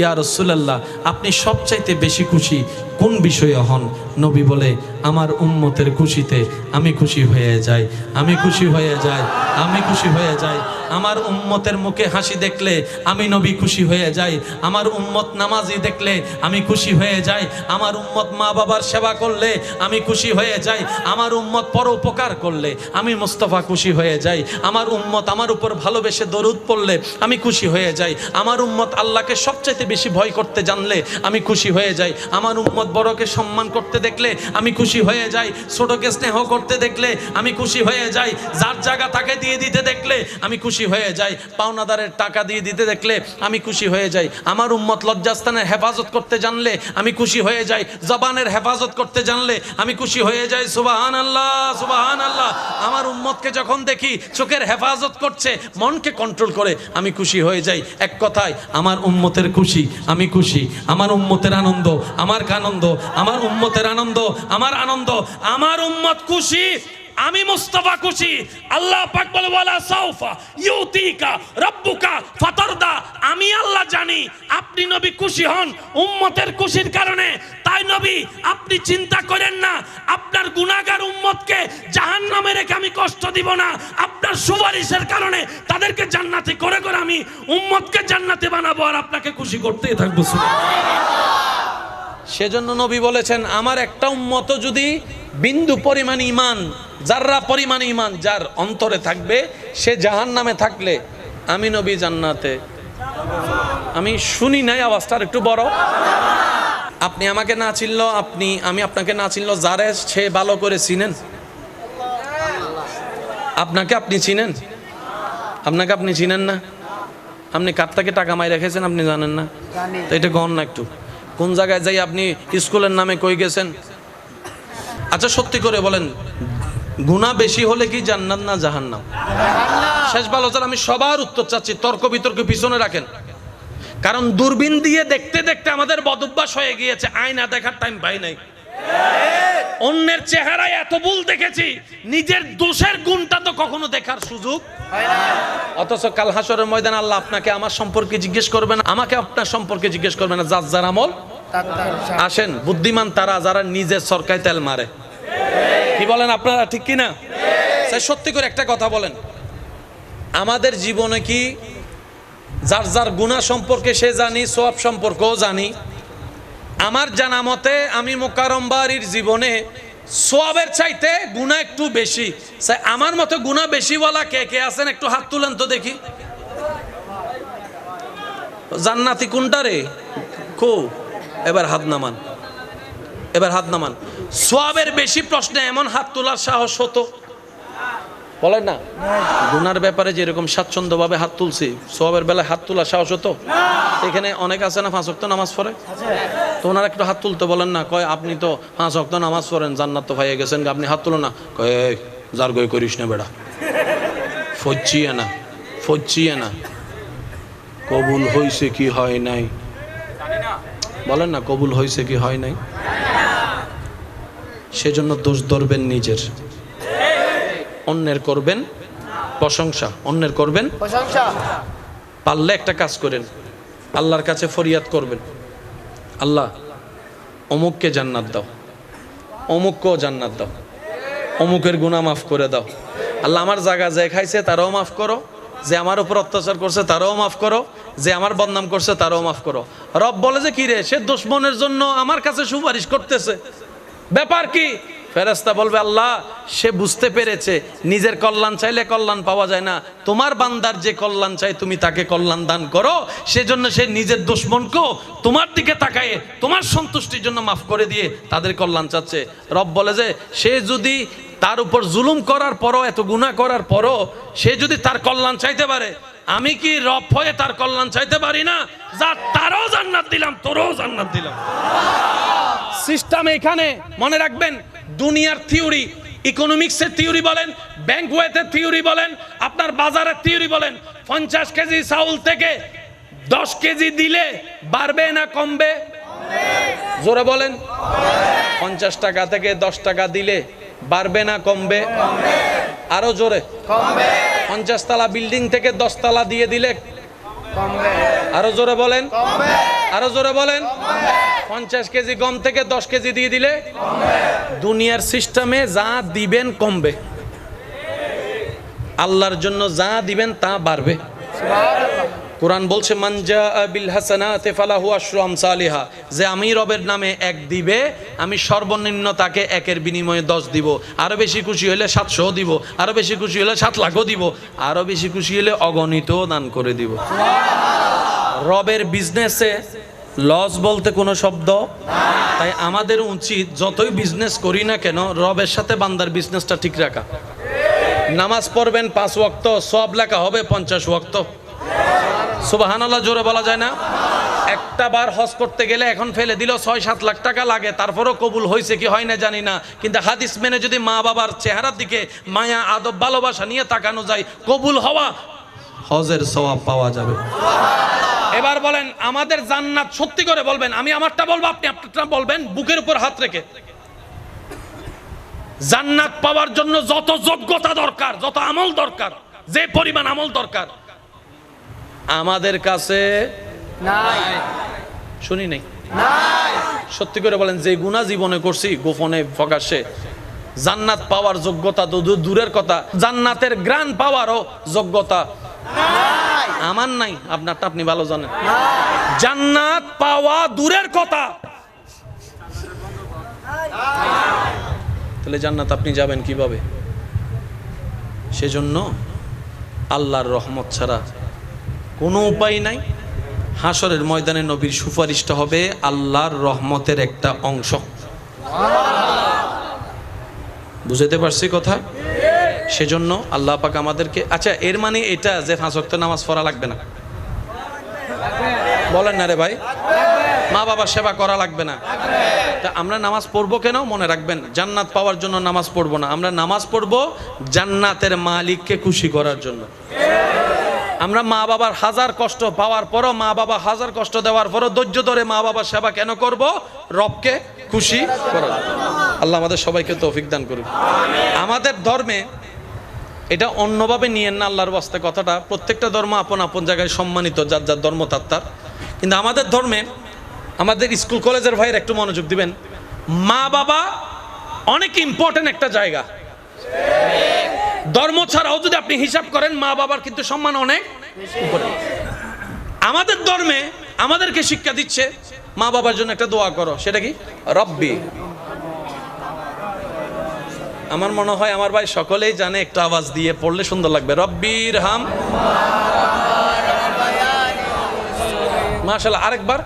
ইয়া রসুলাল্লাহ আপনি সবচাইতে বেশি খুশি। কোন বিষয়ে হন? নবী বলে, আমার উম্মতের খুশিতে আমি খুশি হয়ে যাই, আমি খুশি হয়ে যাই, আমি খুশি হয়ে যাই। আমার উম্মতের মুখে হাসি দেখলে আমি নবী খুশি হয়ে যাই। আমার উম্মত নামাজি দেখলে আমি খুশি হয়ে যাই। আমার উম্মত মা বাবার সেবা করলে আমি খুশি হয়ে যাই। আমার উম্মত পরোপকার করলে আমি মোস্তফা খুশি হয়ে যাই। আমার উম্মত আমার উপর ভালোবেসে দরুদ পড়লে আমি খুশি হয়ে যাই। আমার উম্মত আল্লাহকে সবচাইতে বেশি ভয় করতে জানলে আমি খুশি হয়ে যাই। আমার উম্মত বড়কে সম্মান করতে দেখলে আমি খুশি হয়ে যাই, ছোটকে স্নেহ করতে দেখলে আমি খুশি হয়ে যাই, যার জায়গা তাকে দিয়ে দিতে দেখলে আমি খুশি হয়ে যাই, পাওনাদারের টাকা দিয়ে দিতে দেখলে আমি খুশি হয়ে যাই, আমার উম্মত লজ্জাস্থানের হেফাজত করতে জানলে আমি খুশি হয়ে যাই, জবানের হেফাজত করতে জানলে আমি খুশি হয়ে যাই সুবাহান আল্লাহ সুবাহান আল্লাহ আমার উম্মতকে যখন দেখি চোখের হেফাজত করছে, মনকে কন্ট্রোল করে আমি খুশি হয়ে যাই। এক কথায়, আমার উম্মতের খুশি, আমি খুশি। আমার উম্মতের আনন্দ, আমার আনন্দ আমার উম্মতের আনন্দ, আমার আনন্দ, আমার উম্মত খুশি, আমি মুস্তফা খুশি। আল্লাহ পাক বলে, ওয়ালা সাউফা ইউতিকা রব্বুকা ফাতারদা। আমি আল্লাহ জানি, আপনি নবী খুশি হন উম্মতের খুশির কারণে। তাই নবী, আপনি চিন্তা করেন না, আপনার গুনাহগার উম্মতকে জাহান্নামে রেখে আমি কষ্ট দিব না। আপনার সুপারিশের কারণে তাদেরকে জান্নাতি করে করে আমি উম্মতকে জান্নাতে বানাবো আর আপনাকে খুশি করতেই থাকব সেজন্য নবী বলেছেন আমার একটা উম্মত যদি বিন্দু পরিমাণ ইমান যাররা পরিমাণ ইমান যার অন্তরে থাকবে সে জাহান নামে থাকলে আমি নবী জান্নাতে। আমি শুনি নাই আওয়াজটার একটু বড়। আপনি আমাকে না চিনল আপনি আমি আপনাকে না চিনল যারে সে ভালো করে চিনেন। আপনাকে আপনি চিনেন? আপনাকে আপনি চিনেন না? আপনি কার থেকে টাকা মাই রেখেছেন আপনি জানেন না? তো এটা গণ না একটু। কোন জায়গায় যাই আপনি স্কুলের নামে কই গেছেন? আচ্ছা সত্যি করে বলেন গুণা বেশি হলে কি জান্নাত না জাহান্নাম? শেষ ভালো আমি সবার উত্তর চাচ্ছি, তর্ক বিতর্ক পিছনে রাখেন। কারণ দূরবীন দিয়ে দেখতে দেখতে আমাদের বদভ্যাস হয়ে গিয়েছে, আয়না দেখার টাইম পাই নাই। অন্যের চেহারায় এত ভুল দেখেছি, নিজের দোষের গুণটা তো কখনো দেখার সুযোগ অথচ কাল হাসরের ময়দান আল্লাহ আপনাকে আমার সম্পর্কে জিজ্ঞেস করবেন আমাকে আপনার সম্পর্কে জিজ্ঞেস করবেন যার যার আমল আসেন, বুদ্ধিমান তারা যারা নিজের সরকায় তেল মারে। কি বলেন আপনারা, ঠিক কি না স্যার, সত্যি করে একটা কথা বলেন। আমাদের জীবনে কি যার যার গুণা সম্পর্কে সে জানি, সোয়াব সম্পর্কেও জানি আমার জানা মতে, আমি মোকারম বাড়ির জীবনে সোয়াবের চাইতে গুণা একটু বেশি। আমার মতে গুণা বেশি বলা কে কে আছেন? একটু হাত তুলেন তো দেখি। জান্নাতি কোনটা রে? কো? এবার হাত নামান। এবার হাত নামান। সোয়াবের বেশি প্রশ্নে এমন হাত তোলার সাহস হতো। বলেন না? গুনার ব্যাপারে যেরকম স্বাচ্ছন্দ্যভাবে হাত তুলছি সবের বেলায় হাত তোলা সাহস হতো? এখানে অনেক আছে না অক্ত নামাজ পড়ে? তো ওনারা একটু হাত তুলতে বলেন না কয় আপনি তো অক্ত নামাজ পড়েন জান্নাত তো পাইয়ে গেছেন আপনি হাত তুলো না। কয় "এই, যার গই করিস না বেড়া। ফচ্ছিয়ে না ফচ্ছিয়ে না। কবুল হইছে কি হয় নাই? বলেন না কবুল হয়েছে কি হয় নাই? সেজন্য দোষ ধরবেন নিজের। অন্যের করবেন প্রশংসা অন্যের করবেন প্রশংসা। পারলে একটা কাজ করেন আল্লাহর কাছে ফরিয়াদ করবেন। আল্লাহ অমুককে জান্নাত দাও অমুককেও জান্নাত দাও অমুকের গুণা মাফ করে দাও। আল্লাহ আমার জায়গা যে খাইছে তারাও মাফ করো যে আমার উপর অত্যাচার করছে তারাও মাফ করো যে আমার বদনাম করছে তারাও মাফ করো। রব বলে যে কি রে সে দুশ্মনের জন্য আমার কাছে সুপারিশ করতেছে। ব্যাপার কি? ফেরেস্তা বলবে, আল্লাহ, সে বুঝতে পেরেছে, নিজের কল্যাণ চাইলে কল্যাণ পাওয়া যায় না। তোমার বান্দার যে কল্যাণ চাই তুমি তাকে কল্যাণ দান করো। সেজন্য সে নিজের দুশ্মনকেও তোমার দিকে তাকায়ে, তোমার সন্তুষ্টির জন্য মাফ করে দিয়ে তাদের কল্যাণ চাচ্ছে। রব বলে যে, সে যদি তার উপর জুলুম করার পরও, এত গুনাহ করার পরও, সে যদি তার কল্যাণ চাইতে পারে, আমি কি রব হয়ে তার কল্যাণ চাইতে পারি না? যা তারও জান্নাত দিলাম, তোরও জান্নাত দিলাম। সিস্টেম এখানে, মনে রাখবেন দুনিয়ার থিওরি ইকোনমিক্সের থিওরি বলেন ব্যাংক ওয়েতের থিওরি বলেন আপনার বাজারের থিওরি বলেন পঞ্চাশ কেজি চাউল থেকে দশ কেজি দিলে বাড়বে না কমবে? জোরে বলেন। পঞ্চাশ টাকা থেকে দশ টাকা দিলে বাড়বে না কমবে? আরও জোরে। পঞ্চাশ তলা বিল্ডিং থেকে দশ তলা দিয়ে দিলে আরও জোরে বলেন। আরও জোরে বলেন। পঞ্চাশ কেজি গম থেকে দশ কেজি দিয়ে দিলে দুনিয়ার সিস্টেমে যা দিবেন কমবে। আল্লাহর জন্য যা দিবেন তা বাড়বে। কোরআন বলছে মানজা বিল হাসানাতে ফালাহু আশরু আমসালিহা। যে আমি রবের নামে এক দিবে, আমি সর্বনিম্ন তাকে একের বিনিময়ে দশ দিব। আরও বেশি খুশি হলে সাতশো দিব আরও বেশি খুশি হলে সাত লাখও দিব আরও বেশি খুশি হলে অগণিত দান করে দিব। রবের বিজনেসে লস বলতে কোনো শব্দ? তাই আমাদের উচিত যতই বিজনেস করি না কেন, রবের সাথে বান্দার বিজনেসটা ঠিক রাখা। নামাজ পড়বেন পাঁচ ওয়াক্ত সব লেখা হবে পঞ্চাশ ওয়াক্ত। সুবাহান আল্লাহ জোরে বলা যায় না? একটা বার হজ করতে গেলে এখন ফেলে দিল ছয় সাত লাখ টাকা লাগে, তারপরও কবুল হয়েছে কি হয় না জানি না। কিন্তু হাদিস মেনে যদি মা বাবার চেহারার দিকে মায়া, আদব, ভালোবাসা নিয়ে তাকানো যায়, কবুল হওয়া হজের সওয়াব পাওয়া যাবে। এবার বলেন, আমাদের জান্নাত সত্যি করে বলবেন, আমি আমারটা বলব, আপনি আপনারটা বলবেন, বুকের উপর হাত রেখে। জান্নাত পাওয়ার জন্য যত যোগ্যতা দরকার, যত আমল দরকার, যে পরিমাণ আমল দরকার আমাদের কাছে নাই। শুনি নাই। সত্যি করে বলেন যে গুণা জীবনে করছি গোপনে প্রকাশ্যে। জান্নাত পাওয়ার যোগ্যতা তো দূরের কথা। জান্নাতের গ্রান পাওয়ারও যোগ্যতা। আমার নাই আপনারটা আপনি ভালো জানেন। জান্নাত পাওয়া দূরের কথা। তাহলে জান্নাত আপনি যাবেন কীভাবে? সেজন্য আল্লাহর রহমত ছাড়া কোনো উপায় নাই। হাসরের ময়দানে নবীর সুপারিশটা হবে আল্লাহর রহমতের একটা অংশ। বুঝতে পারছি কথা? সেজন্য আল্লাহ পাক আমাদেরকে আচ্ছা এর মানে এটা যে ওয়াক্ত নামাজ পড়া লাগবে না? বলেন না রে ভাই। মা বাবার সেবা করা লাগবে না। তা আমরা নামাজ পড়ব কেন? মনে রাখবেন, জান্নাত পাওয়ার জন্য নামাজ পড়ব না। আমরা নামাজ পড়ব জান্নাতের মালিককে খুশি করার জন্য। আমরা মা বাবার হাজার কষ্ট পাওয়ার পরও মা বাবা হাজার কষ্ট দেওয়ার পরও ধৈর্য ধরে মা বাবার সেবা কেন করব? রবকে খুশি জন্য। আল্লাহ আমাদের সবাইকে তৌফিক দান করুক। আমাদের ধর্মে এটা অন্যভাবে নিয়েন না আল্লাহর বাস্তে কথাটা। প্রত্যেকটা ধর্ম আপন আপন জায়গায় সম্মানিত, যার যার ধর্ম তার তার। কিন্তু আমাদের ধর্মে আমাদের স্কুল কলেজের ভাইয়ের একটু মনোযোগ দিবেন। মা বাবা অনেক ইম্পর্টেন্ট একটা জায়গা। ধর্ম ছাড়াও যদি আপনি হিসাব করেন, মা বাবার কিন্তু সম্মান অনেক আমাদের ধর্মে আমাদেরকে শিক্ষা দিচ্ছে, মা বাবার জন্য একটা দোয়া করো। সেটা কি? রব্বি। আমার মনে হয় আমার ভাই সকলেই জানে, একটা আওয়াজ দিয়ে পড়লে সুন্দর লাগবে। রব্বির হাম মাশাল্লাহ আরেকবার।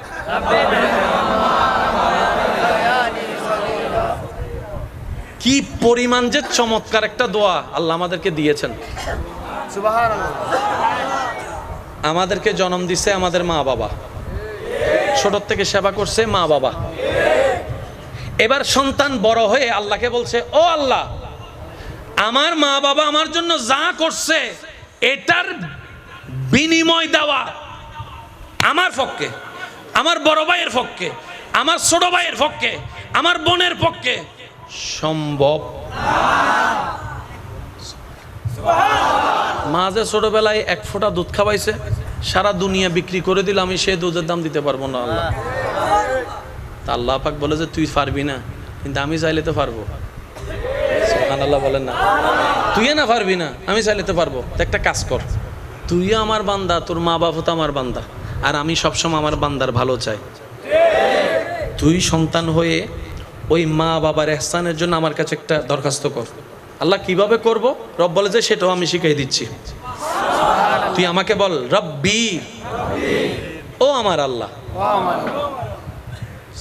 কি পরিমাণ যে চমৎকার একটা দোয়া আল্লাহ আমাদেরকে দিয়েছেন। আমাদেরকে জন্ম দিছে আমাদের মা বাবা। ছোট থেকে সেবা করছে মা বাবা। এবার সন্তান বড় হয়ে আল্লাহকে বলছে ও আল্লাহ আমার মা বাবা আমার জন্য যা করছে এটার বিনিময় দেওয়া আমার পক্ষে আমার বড় ভাইয়ের পক্ষে আমার ছোট ভাইয়ের পক্ষে আমার বোনের পক্ষে সম্ভব। মা যে ছোটবেলায় এক ফোঁটা দুধ খাওয়াইছে সারা দুনিয়া বিক্রি করে দিলে আমি সেই দুধের দাম দিতে পারব না আল্লাহ। তা আল্লাহ পাক বলে যে, তুই পারবি না, কিন্তু আমি চাইলে তো পারব। আল্লাহ বলেন না। তুই না পারবি না, আমি চাইলে তো পারব। একটা কাজ কর, তুই আমার বান্দা, তোর মা বাবা তো আমার বান্দা, আর আমি সবসময় আমার বান্দার ভালো চাই। তুই সন্তান হয়ে ওই মা বাবার এহসানের জন্য আমার কাছে একটা দরখাস্ত কর। আল্লাহ কীভাবে করব? রব বলে যে সেটাও আমি শিখাই দিচ্ছি। তুই আমাকে বল, রব্বি। ও আমার আল্লাহ।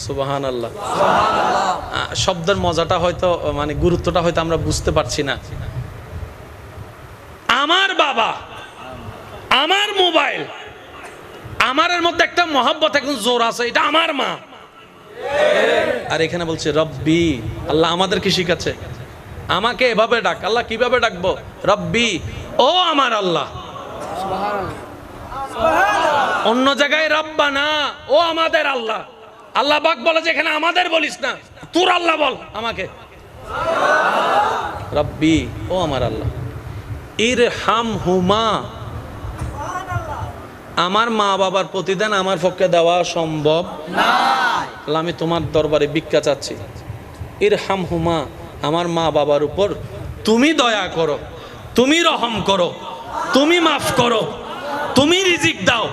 সুবাহান আল্লাহ শব্দের মজাটা হয়তো মানে গুরুত্বটা হয়তো আমরা বুঝতে পারছি না। আমার বাবা, আমার মোবাইল, আমারের মধ্যে একটা মহাব্বত এখন জোর আছে, এটা আমার মা। আর এখানে বলছে, রব্বি, আল্লাহ আমাদেরকে শিখাচ্ছে। আমাকে এভাবে ডাক, আল্লাহ কীভাবে ডাকবো? রব্বি, ও আমার আল্লাহ। অন্য জায়গায় রব্বা না ও আমাদের আল্লাহ। আল্লাহ বাক বলে যে, এখানে আমাদের বলিস না, তোর আল্লাহ বল আমাকে। রব্বি, ও আমার আল্লাহ। ইর হাম হুমা আমার মা বাবার প্রতিদান আমার পক্ষে দেওয়া সম্ভব আল্লাহ, আমি তোমার দরবারে ভিক্ষা চাচ্ছি। ইর হাম হুমা আমার মা বাবার উপর তুমি দয়া করো তুমি রহম করো তুমি মাফ করো তুমি রিজিক দাও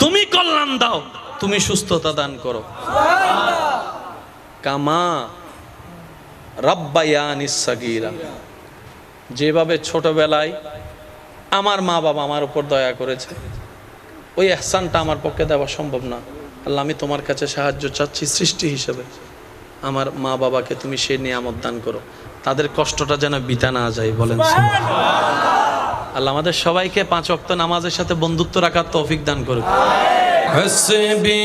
তুমি কল্যাণ দাও তুমি সুস্থতা দান করো। কামা রাব্বায়ানিস সাগীরা। যেভাবে ছোটবেলায় আমার মা বাবা আমার উপর দয়া করেছে ওই এহসানটা আমার পক্ষে দেওয়া সম্ভব না। আল্লাহ আমি তোমার কাছে সাহায্য চাচ্ছি সৃষ্টি হিসেবে। আমার মা বাবাকে তুমি সে নিয়ামত দান করো। তাদের কষ্টটা যেন বিতা না যায় বলেন আল্লাহ আমাদের সবাইকে পাঁচ অক্ত নামাজের সাথে বন্ধুত্ব রাখার তৌফিক দান করুক। হসবি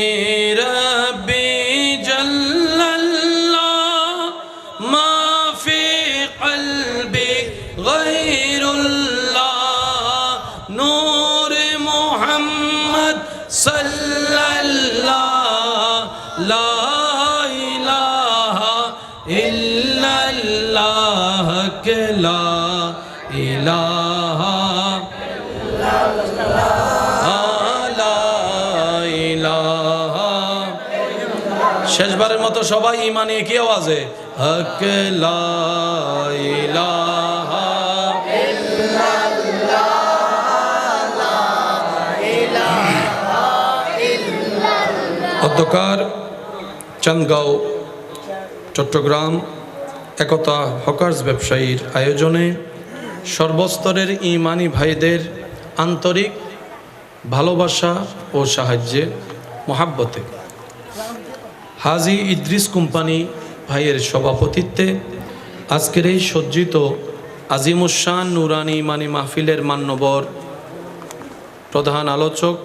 মতো সবাই ইমানে কি আওয়াজে? হক অধ্যকার চান্দগাঁও, চট্টগ্রাম, একতা হকার্স ব্যবসায়ীর আয়োজনে সর্বস্তরের ইমানি ভাইদের আন্তরিক ভালোবাসা ও সাহায্যে, মহাব্বতে। হাজি ইদ্রিস কোম্পানি ভাইয়ের সভাপতিত্বে আজকের এই সজ্জিত আজিমুসান নুরানি ইমানি মাহফিলের মান্যবর প্রধান আলোচক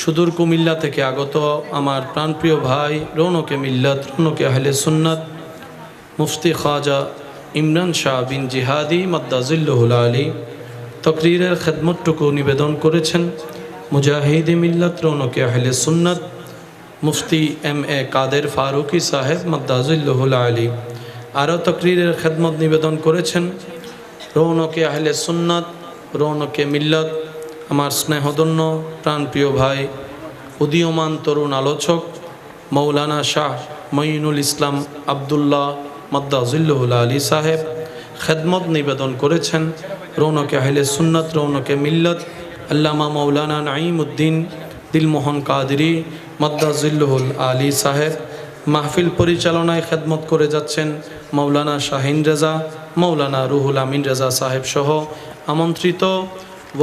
সুদূর কুমিল্লা থেকে আগত আমার প্রাণপ্রিয় ভাই রৌনকে মিল্লাত, রৌনকে আহলে সুন্নাত, মুফতি খাজা ইমরান শাহ বিন জিহাদি মদ্দাজিল্লুল আলী তকরিরের খেদমতটুকু নিবেদন করেছেন। মুজাহিদ মিল্লাত, রৌনকে আহলে সুন্নাত মুফতি এম এ কাদের ফারুকি সাহেব মদ্দাজিল্লুল আলী আরও তকরিরের খেদমত নিবেদন করেছেন, রৌনকে আহলে সুন্নাত, রৌনকে মিল্লাত, আমার স্নেহদন্য প্রাণপ্রিয় ভাই, উদীয়মান তরুণ আলোচক, মৌলানা শাহ মঈনুল ইসলাম আবদুল্লাহ মদ্দাজিল্লুল আলী সাহেব খেদমত নিবেদন করেছেন, রৌনকে আহলে সুন্নত, রৌনকে মিল্লত, আল্লামা মৌলানা নাইম উদ্দিন দিলমোহন কাদরি মদ্দাজিল্লুল আলী সাহেব মাহফিল পরিচালনায় খেদমত করে যাচ্ছেন মৌলানা শাহিন রেজা মৌলানা রুহুল আমিন রেজা সাহেব সহ আমন্ত্রিত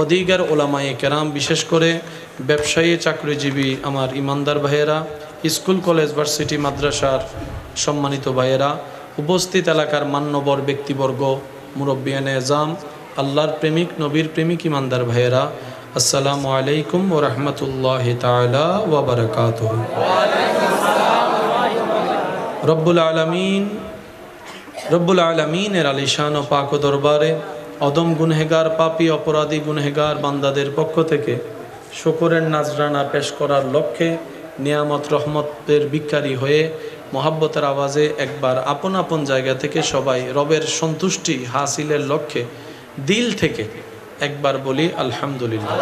ওদিগার ওলামায়ে কেরাম, বিশেষ করে ব্যবসায়ী চাকরিজীবী আমার ইমানদার ভাইয়েরা, স্কুল, কলেজ, ভার্সিটি, মাদ্রাসার সম্মানিত ভাইয়েরা, উপস্থিত এলাকার মান্যবর ব্যক্তিবর্গ মুরব্বিয়ান এজাম, আল্লাহর প্রেমিক, নবীর প্রেমিক ইমানদার ভাইয়েরা আসসালামু আলাইকুম ও রহমতুল্লাহ তালা ওবরকাত রব্বুল আলমিন, রব্বুল আলমিনের আলিশান ও পাক দরবারে অদম গুনহেগার, পাপি অপরাধী গুনহেগার বান্দাদের পক্ষ থেকে শুকরের নাজরানা পেশ করার লক্ষ্যে নিয়ামত, রহমতের ভিক্ষারী হয়ে মহাব্বতের আওয়াজে একবার আপন আপন জায়গা থেকে সবাই রবের সন্তুষ্টি হাসিলের লক্ষ্যে দিল থেকে একবার বলি আলহামদুলিল্লাহ।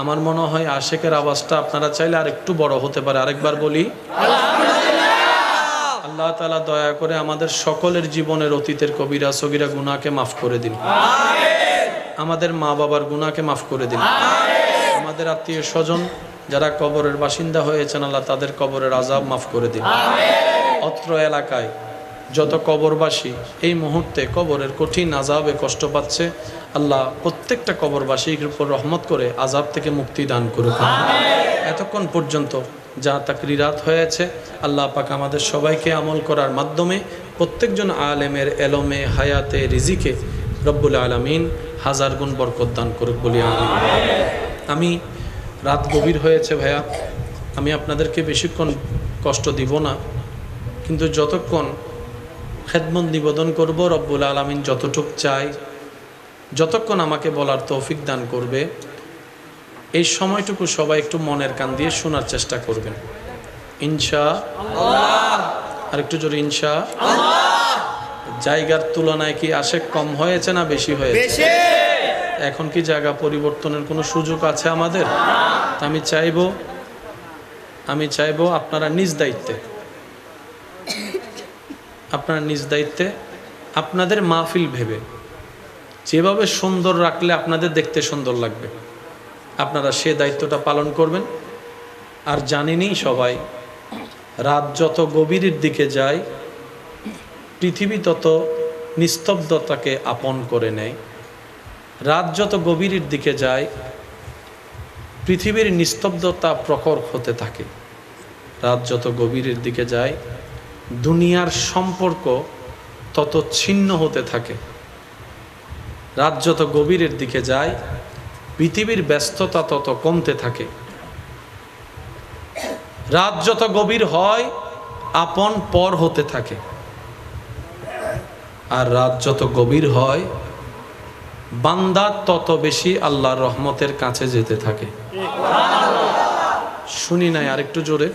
আমার মনে হয় আশেকের আওয়াজটা আপনারা চাইলে আর একটু বড় হতে পারে। আরেকবার বলি আল্লাহ তালা দয়া করে আমাদের সকলের জীবনের অতীতের কবিরা সগিরা গুনাকে মাফ করে দিন। আমাদের মা বাবার গুনাকে মাফ করে দিন। আমাদের আত্মীয় স্বজন যারা কবরের বাসিন্দা হয়েছেন আল্লাহ তাদের কবরের আজাব মাফ করে দিন। অত্র এলাকায় যত কবরবাসী এই মুহূর্তে কবরের কঠিন আজাবে কষ্ট পাচ্ছে আল্লাহ প্রত্যেকটা কবরবাসীর উপর রহমত করে আজাব থেকে মুক্তি দান করুক। এতক্ষণ পর্যন্ত যা তাকরিরাত হয়েছে আল্লাহ পাক আমাদের সবাইকে আমল করার মাধ্যমে প্রত্যেকজন আলেমের এলমে হায়াতে রিজিকে রব্বুল আলমিন হাজার গুণ বরকত দান করুক বলি আমি। আমি রাত গভীর হয়েছে ভাইয়া আমি আপনাদেরকে বেশিক্ষণ কষ্ট দিব না কিন্তু যতক্ষণ খেদমত নিবেদন করব রব্বুল আলমিন যতটুক চাই যতক্ষণ আমাকে বলার তৌফিক দান করবে এই সময়টুকু সবাই একটু মনের কান দিয়ে শোনার চেষ্টা করবেন। ইনশা আর একটু জোরে ইনশা জায়গার তুলনায় কি আশেক কম হয়েছে না বেশি হয়েছে? এখন কি জায়গা পরিবর্তনের কোনো সুযোগ আছে আমাদের? তা আমি চাইব আমি চাইব আপনারা নিজ দায়িত্বে আপনারা নিজ দায়িত্বে, আপনাদের মাহফিল ভেবে। যেভাবে সুন্দর রাখলে আপনাদের দেখতে সুন্দর লাগবে। আপনারা সে দায়িত্বটা পালন করবেন। আর জানেনই সবাই, রাত যত গভীরের দিকে যায়, পৃথিবী তত নিস্তব্ধতাকে আপন করে নেয়। রাত যত গভীরের দিকে যায়, পৃথিবীর নিস্তব্ধতা প্রখর হতে থাকে। রাত যত গভীরের দিকে যায় দুনিয়ার সম্পর্ক তত ছিন্ন হতে থাকে। রাত যত গভীরের দিকে যায় পৃথিবীর ব্যস্ততা তত কমতে থাকে। রাত যত গভীর হয় আপন পর হতে থাকে। আর রাত যত গভীর হয় বান্দা তত বেশি আল্লাহর রহমতের কাছে যেতে থাকে। শুনি নাই আরেকটু জোরে।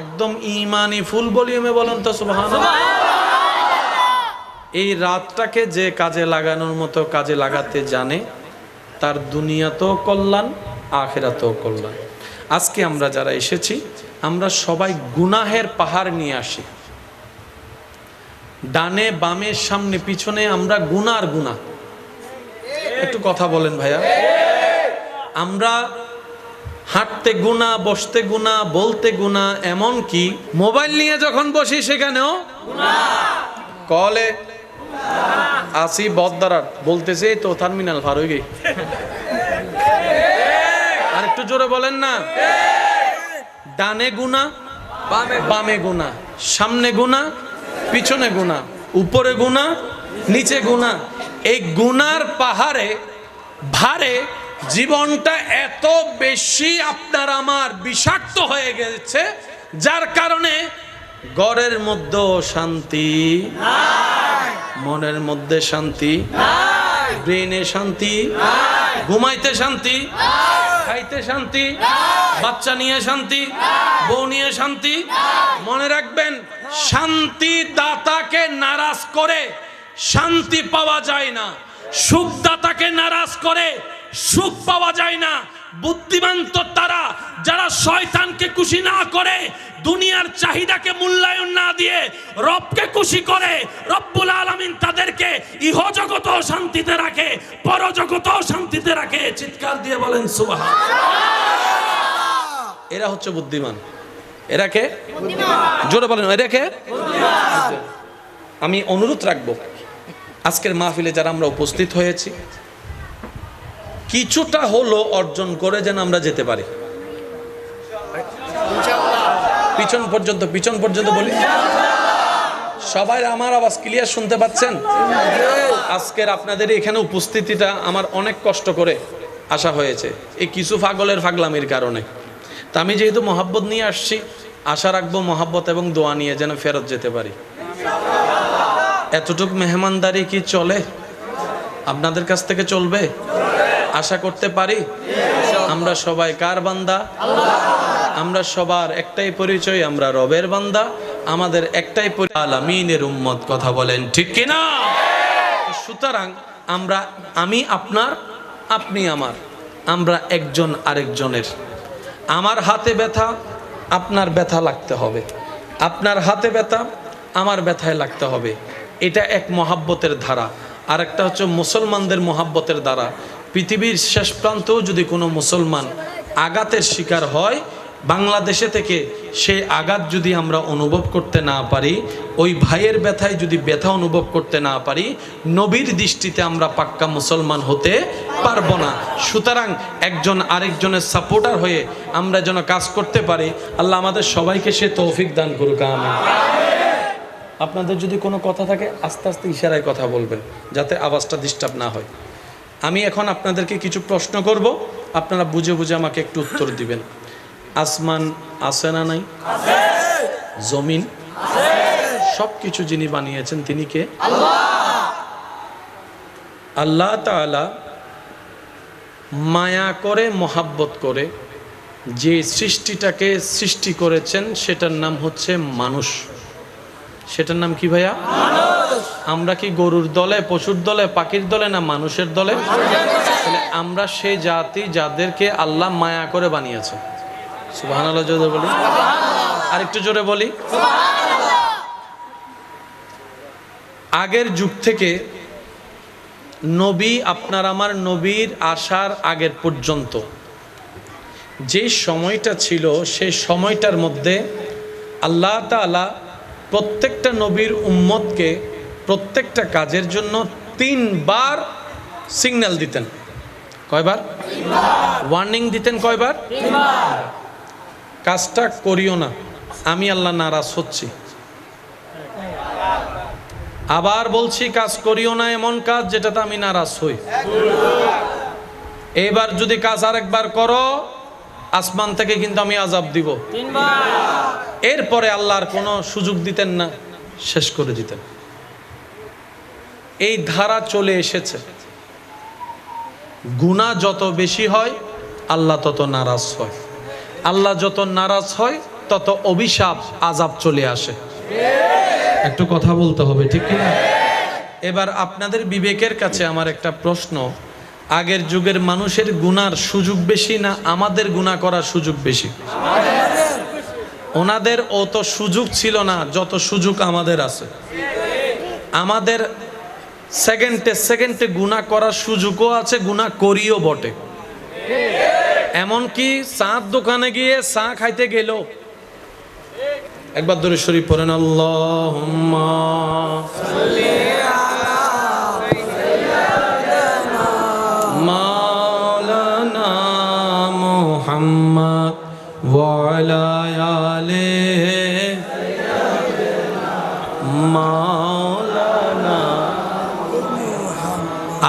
একদম ইমানি ফুল ভলিউমে বলেন তো সুবহান এই রাতটাকে যে কাজে লাগানোর মতো কাজে লাগাতে জানে, তার দুনিয়াতেও কল্যাণ, আখেরাতেও কল্যাণ। আজকে আমরা যারা এসেছি, আমরা সবাই গুনাহের পাহাড় নিয়ে আসি। ডানে বামের সামনে, পিছনে আমরা গুনার গুণা একটু কথা বলেন ভাইয়া। আমরা হাঁটতে গুণা, বসতে গুণা, বলতে গুণা, এমন কি? মোবাইল নিয়ে যখন বসি সেখানেও কলে আসি বদদারাট বলতেছে তো টার্মিনাল পার হয়ে আর একটু জোরে বলেন না। ডানে গুণা, বামে গুণা, সামনে গুণা, পিছনে গুণা, উপরে গুণা, নিচে গুণা। এই গুনার পাহাড়ে, ভারে জীবনটা এত বেশি আপনার আমার বিষাক্ত হয়ে গেছে, যার কারণে গড়ের মধ্যেও শান্তি, মনের মধ্যে শান্তি ব্রেনে শান্তি, ঘুমাইতে শান্তি, খাইতে শান্তি, বাচ্চা নিয়ে শান্তি, বউ নিয়ে শান্তি। মনে রাখবেন শান্তি দাতাকে নারাজ করে শান্তি পাওয়া যায় না। সুখদাতাকে নারাজ করে সুখ পাওয়া যায় না। বুদ্ধিমান তো তারা যারা শয়তানকে খুশি না করে দুনিয়ার চাহিদাকে মূল্যায়ন না দিয়ে রবকে খুশি করে রব্বুল আলামিন তাদেরকে ইহ জগতেও শান্তিতে রাখে পরজগতেও শান্তিতে রাখে। চিৎকার দিয়ে বলেন সুবহান এরা হচ্ছে বুদ্ধিমান। এরা কে? জোরে বলেন এরা কে? আমি অনুরোধ রাখব আজকের মাহফিলে যারা আমরা উপস্থিত হয়েছি কিছুটা হলো অর্জন করে যেন আমরা যেতে পারি। পিছন পর্যন্ত পিছন পর্যন্ত বলি। সবাই আমার আওয়াজ ক্লিয়ার শুনতে পাচ্ছেন? আজকের আপনাদের এখানে উপস্থিতিটা আমার অনেক কষ্ট করে আসা হয়েছে। এই কিছু পাগলের ফাগলামির কারণে। তা আমি যেহেতু মহাব্বত নিয়ে আসছি, আশা রাখব মহাব্বত এবং দোয়া নিয়ে যেন ফেরত যেতে পারি। এতটুক মেহমানদারি কি চলে? আপনাদের কাছ থেকে চলবে? আশা করতে পারি? আমরা সবাই কার বান্দা? আমরা সবার একটাই পরিচয় আমরা রবের বান্দা। আমাদের একটাই আলামিনের উম্মত কথা বলেন ঠিক কিনা? সুতরাং আমরা আমি আপনার আপনি আমার। আমরা একজন আরেকজনের। আমার হাতে ব্যথা আপনার ব্যথা লাগতে হবে। আপনার হাতে ব্যথা আমার ব্যথায় লাগতে হবে। এটা এক মহাব্বতের ধারা। আর একটা হচ্ছে মুসলমানদের মহাব্বতের দ্বারা পৃথিবীর শেষ প্রান্তেও যদি কোনো মুসলমান আঘাতের শিকার হয়, বাংলাদেশে থেকে সেই আঘাত যদি আমরা অনুভব করতে না পারি, ওই ভাইয়ের ব্যথায় যদি ব্যথা অনুভব করতে না পারি, নবীর দৃষ্টিতে আমরা পাক্কা মুসলমান হতে পারব না। সুতরাং একজন আরেকজনের সাপোর্টার হয়ে আমরা যেন কাজ করতে পারি, আল্লাহ আমাদের সবাইকে সে তৌফিক দান করুক আমি আপনাদের যদি কোনো কথা থাকে, আস্তে আস্তে ইশারায় কথা বলবেন, যাতে আওয়াজটা ডিস্টার্ব না হয়। আমি এখন আপনাদেরকে কিছু প্রশ্ন করব। আপনারা বুঝে বুঝে আমাকে একটু উত্তর দিবেন। আসমান আছে না নাই? জমিন? সব কিছু যিনি বানিয়েছেন, তিনি কে? আল্লাহ তাআলা মায়া করে, মহাব্বত করে, যে সৃষ্টিটাকে সৃষ্টি করেছেন, সেটার নাম হচ্ছে মানুষ। সেটার নাম কি ভাইয়া? আমরা কি গরুর দলে পশুর দলে পাখির দলে না মানুষের দলে? তাহলে আমরা সেই জাতি যাদেরকে আল্লাহ মায়া করে বানিয়েছে। সুবাহান আল্লাহ জোরে বলি। আর একটু জোরে বলি। আগের যুগ থেকে নবী আপনার আমার নবীর আসার আগের পর্যন্ত। যে সময়টা ছিল সেই সময়টার মধ্যে আল্লাহ তাআলা প্রত্যেকটা নবীর উম্মতকে প্রত্যেকটা কাজের জন্য তিনবার সিগন্যাল দিতেন। কয়বার? ওয়ার্নিং দিতেন কয়বার? কাজটা করিও না, আমি আল্লাহ নারাজ হচ্ছি। আবার বলছি, কাজ করিও না এমন কাজ যেটাতে আমি নারাজ হই। এবার যদি কাজ আরেকবার করো আসমান থেকে কিন্তু আমি আজাব দিব। এরপরে আল্লাহর কোনো সুযোগ দিতেন না শেষ করে দিতেন। এই ধারা চলে এসেছে। গুণা যত বেশি হয় আল্লাহ তত নারাজ হয়। আল্লাহ যত নারাজ হয় তত অভিশাপ আজাব চলে আসে। একটু কথা বলতে হবে ঠিক কিনা? এবার আপনাদের বিবেকের কাছে আমার একটা প্রশ্ন। আগের যুগের মানুষের গুনার সুযোগ বেশি না আমাদের গুণা করার সুযোগ বেশি? ওনাদের অত সুযোগ ছিল না যত সুযোগ আমাদের আছে। আমাদের সেকেন্ডে সেকেন্ডে গুণা করার সুযোগও আছে, গুণা করিও বটে। এমনকি চাঁদ দোকানে গিয়ে চা খাইতে গেল একবার ধরে শরীফ পড়েন আল্লাহ মোহাম্মদ آله مولانا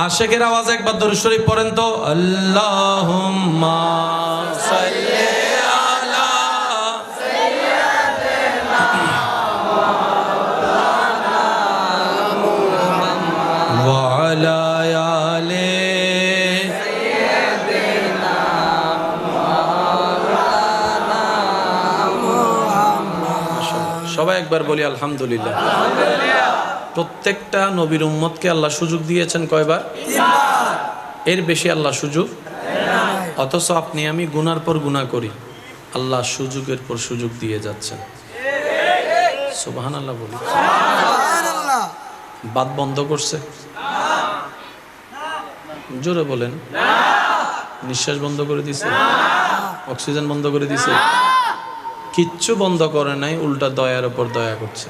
আশেকের আওয়াজ একবার দরুদ শরীফ পড়েন তো আল্লাহুম্মা একবার বলি আলহামদুলিল্লাহ। প্রত্যেকটা নবীর উম্মতকে আল্লাহ সুযোগ দিয়েছেন কয়বার? এর বেশি আল্লাহ সুযোগ অথচ আপনি আমি গুনার পর গুনাহ করি। আল্লাহ সুযোগের পর সুযোগ দিয়ে যাচ্ছেন। সুবাহান আল্লাহ বলি বাদ বন্ধ করছে। জোরে বলেন। নিঃশ্বাস বন্ধ করে দিছে। অক্সিজেন বন্ধ করে দিছে। কিচ্ছু বন্ধ করে নাই উল্টা দয়ার উপর দয়া করছে।